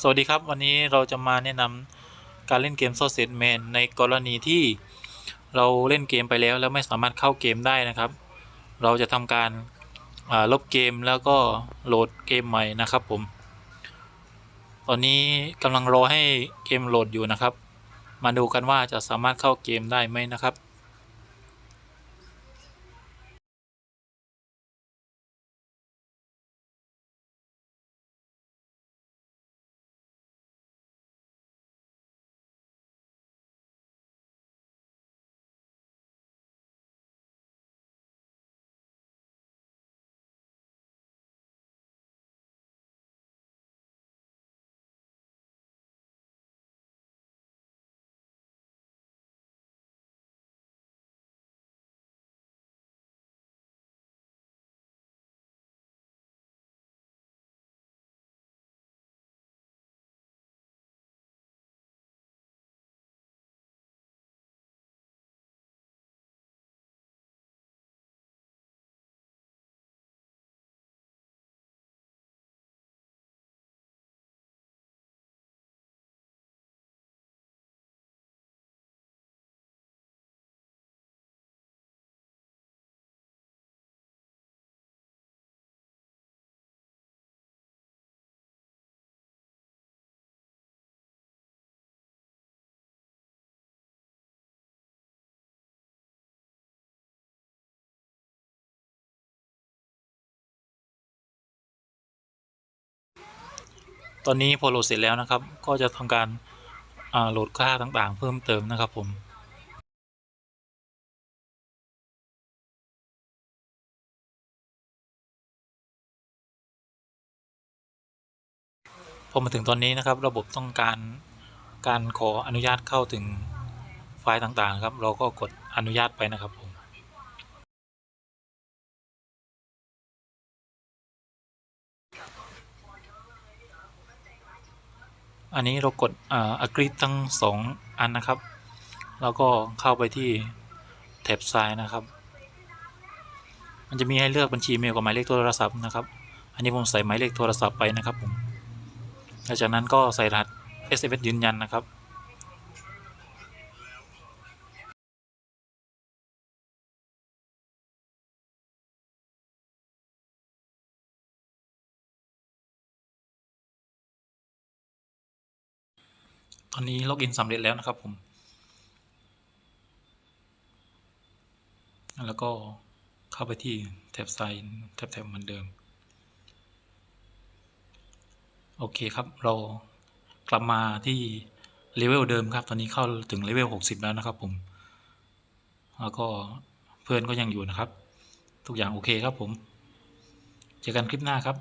สวัสดีครับ วันนี้เราจะมาแนะนำการเล่นเกม s o s a g e Man ในกรณีที่เราเล่นเกมไปแล้วแล้วไม่สามารถเข้าเกมได้นะครับ เราจะทำการลบเกมแล้วก็โหลดเกมใหม่นะครับผม ตอนนี้กำลังรอให้เกมโหลดอยู่นะครับ มาดูกันว่าจะสามารถเข้าเกมได้ไหมนะครับ ตอนนี้พอโหลดเสร็จแล้วนะครับ ก็จะทำการโหลดค่าต่างๆ เพิ่มเติมนะครับผมพอมาถึงตอนนี้นะครับ ระบบต้องการการขออนุญาตเข้าถึงไฟล์ต่างๆครับ เราก็กดอนุญาตไปนะครับผม อันนี้เรากดอ่า agree ทั้งสองอันนะครับ แล้วก็เข้าไปที่แท็บซ้ายนะครับ มันจะมีให้เลือกบัญชีเมลกับหมายเลขโทรศัพท์นะครับ อันนี้ผมใส่หมายเลขโทรศัพท์ไปนะครับผมหลังจากนั้นก็ใส่รหัส SMS ยืนยันนะครับ ตอนนี้ล็อกอินสำเร็จแล้วนะครับผม แล้วก็เข้าไปที่แท็บไซน์แท็บแท็บเหมือนเดิม โอเคครับเรากลับมาที่เลเวลเดิมครับ ตอนนี้เข้าถึงเลเวล60 แล้วนะครับผม แล้วก็เพื่อนก็ยังอยู่นะครับ ทุกอย่างโอเคครับผม เจอกันคลิปหน้าครับ